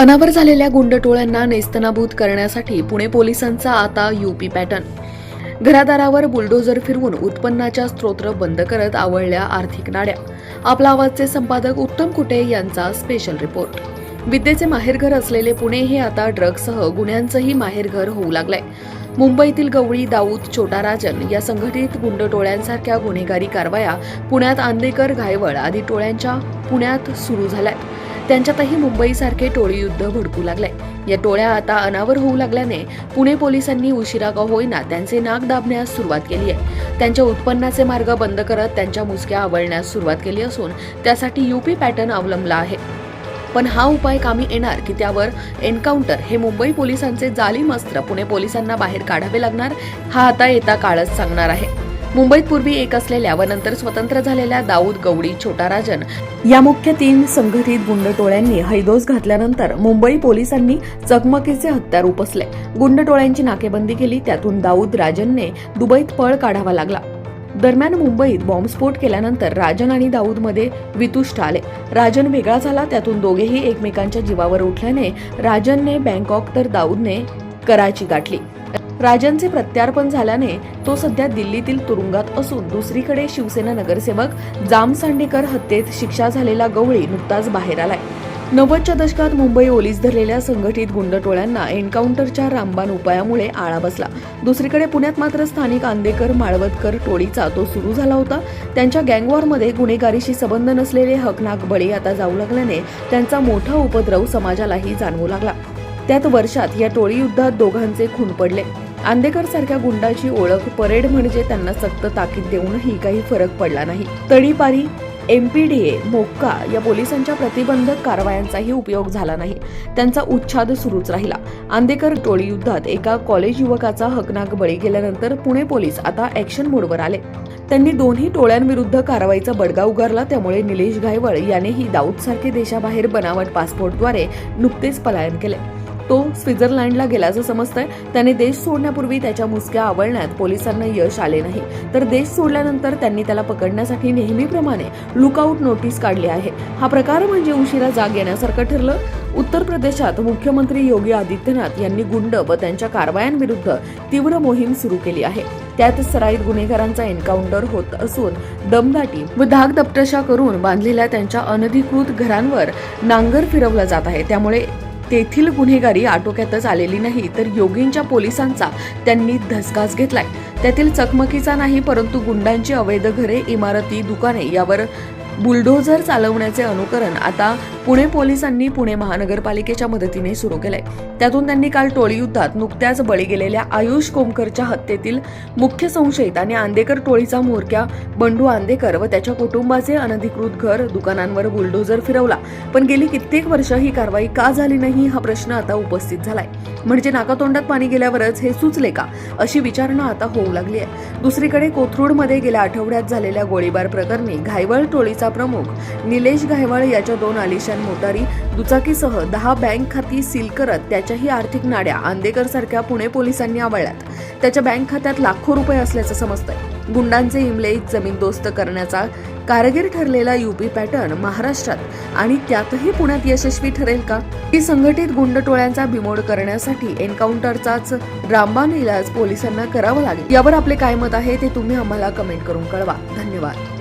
अनावर झालेल्या गुंडटोळ्यांना नेस्तनाभूत करण्यासाठी पुणे पोलिसांचा आता युपी पॅटर्न. घरादारावर बुलडोजर फिरवून उत्पन्नाच्या स्त्रोत्र बंद करत आवळल्या आर्थिक नाड्या आपला आवाजचे संपादक उत्तम कुटे यांचा स्पेशल रिपोर्ट विद्येचे माहेरघर असलेले पुणे हे आता ड्रग्जसह गुन्ह्यांचंही माहेरघर होऊ लागलंय. मुंबईतील गवळी दाऊद छोटा राजन या संघटित गुंड टोळ्यांसारख्या गुन्हेगारी कारवाया पुण्यात आंदेकर घायवळ आदी टोळ्यांच्या पुण्यात सुरू झाल्यात. त्यांच्यातही मुंबईसारखे टोळी युद्ध भडकू लागले. या टोळ्या आता अनावर होऊ लागल्याने पुणे पोलिसांनी उशिरा का होईना त्यांचे नाक दाबण्यास सुरुवात केली आहे. त्यांच्या उत्पन्नाचे मार्ग बंद करत त्यांच्या मुसक्या आवळण्यास सुरुवात केली असून त्यासाठी युपी पॅटर्न अवलंबला आहे. पण हा उपाय कामी येणार की त्यावर एन्काउंटर हे मुंबई पोलिसांचे जालिम अस्त्र पुणे पोलिसांना बाहेर काढावे लागणार हा आता येता काळच सांगणार आहे. मुंबईत पूर्वी एक असलेल्या व नंतर स्वतंत्र झालेल्या दाऊद गवडी छोटा राजन या मुख्य तीन संघटित गुंडटोळ्यांनी हैदोस घातल्यानंतर मुंबई पोलिसांनी चकमकीचे हत्यार उपसले. गुंडटोळ्यांची नाकेबंदी केली त्यातून दाऊद राजनने दुबईत पळ काढावा लागला. दरम्यान मुंबईत बॉम्बस्फोट केल्यानंतर राजन आणि दाऊदमध्ये वितुष्ट आले. राजन वेगळा झाला त्यातून दोघेही एकमेकांच्या जीवावर उठल्याने राजनने बँकॉक तर दाऊदने कराची गाठली. राजनचे प्रत्यार्पण झाल्याने तो सध्या दिल्लीतील तुरुंगात असून दुसरीकडे शिवसेना नगरसेवक जाम सांडेकर हत्येत शिक्षा झालेला गवळी नुकताच बाहेर आलाय. नव्वदच्या दशकात मुंबई ओलीस धरलेल्या संघटित गुंड टोळ्यांना एन्काउंटरच्या रामबाण उपायामुळे आळा बसला. दुसरीकडे पुण्यात मात्र स्थानिक आंदेकर माळवतकर टोळीचा तो सुरू झाला होता. त्यांच्या गँगवॉरमध्ये गुन्हेगारीशी संबंध नसलेले हकनाक बळी आता जाऊ लागल्याने त्यांचा मोठा उपद्रव समाजालाही जाणवू लागला. त्यात वर्षात या टोळी युद्धात दोघांचे खून पडले. आंदेकर सारख्या गुंडाची ओळख परेड म्हणजे त्यांना सक्त ताकीद देऊनही काही फरक पडला नाही. तडीपारी एमपीडीए मोक्का या पोलिसांच्या प्रतिबंधक कारवायांचाही उपयोग झाला नाही. त्यांचा उच्छाद सुरूच राहिला. आंदेकर टोळी युद्धात एका कॉलेज युवकाचा हकनाक बळी गेल्यानंतर पुणे पोलीस आता ऍक्शन मोडवर आले. त्यांनी दोन्ही टोळ्यांविरुद्ध कारवाईचा बडगा उगारला त्यामुळे निलेश गायवळ यानेही दाऊदसारखे देशाबाहेर बनावट पासपोर्टद्वारे नुकतेच पलायन केले. तो स्वित्झर्लंडला गेल्याचं समजतंय. त्याने देश सोडण्यापूर्वी त्याच्या मुसक्या आवळण्यात पोलिसांना यश आले नाही. तर देश सोडल्यानंतर त्यांनी त्याला पकडण्यासाठी नेहमीप्रमाणे लुकआउट नोटीस काढली आहे. हा प्रकार म्हणजे उशिरा जाग येण्यासारखं ठरलं. उत्तर प्रदेशात मुख्यमंत्री योगी आदित्यनाथ यांनी गुंड व त्यांच्या कारवायांविरुद्ध तीव्र मोहीम सुरू केली आहे. त्यात सराईत गुन्हेगारांचा एन्काउंटर होत असून दमदाटी व धाक दपटशा करून बांधलेल्या त्यांच्या अनधिकृत घरांवर नांगर फिरवला जात आहे. त्यामुळे तेथील गुन्हेगारी आटोक्यातच आलेली नाही तर योगींच्या पोलिसांचा त्यांनी धसकाच घेतलाय. त्यातील चकमकीचा नाही परंतु गुंडांची अवैध घरे इमारती दुकाने यावर बुलडोझर चालवण्याचे अनुकरण आता पुणे पोलिसांनी पुणे महानगरपालिकेच्या मदतीने सुरू केलंय. त्यातून त्यांनी काल टोळी युद्धात नुकत्याच बळी गेलेल्या आयुष कोमकरच्या हत्येतील मुख्य संशयित आणि आंदेकर टोळीचा म्होरक्या बंडू आंदेकर व त्याच्या कुटुंबाचे अनधिकृत घर दुकानांवर बुलडोझर फिरवला. पण गेली कित्येक वर्ष ही कारवाई का झाली नाही हा प्रश्न आता उपस्थित झालाय. म्हणजे नाकातोंडात पाणी गेल्यावरच हे सुचले का? अशी विचारणा आता होऊ लागली आहे. दुसरीकडे कोथरूडमध्ये गेल्या आठवड्यात झालेल्या गोळीबार प्रकरणी घायवळ टोळीचा प्रमुख निलेश गायवाळ याच्या दोन आलिशान मोटारी दुचाकीसह दहा बँक खाती सील करत त्याच्याही आर्थिक नाड्या आंदेकर सारख्या पुणे पोलिसांनी आवळल्यात त्याच्या बँक खात्यात लाखो रुपये असल्याचं समजतंय. गुंडांचे इमले जमीनदोस्त करण्याचा कारगीर ठरलेला युपी पॅटर्न महाराष्ट्रात आणि त्यातही पुण्यात यशस्वी ठरेल का? ही संघटित गुंड टोळ्यांचा बिमोड करण्यासाठी एन्काउंटरचाच रामबाण इलाज पोलिसांना करावा लागेल. यावर आपले काय मत आहे ते तुम्ही आम्हाला कमेंट करून कळवा. धन्यवाद.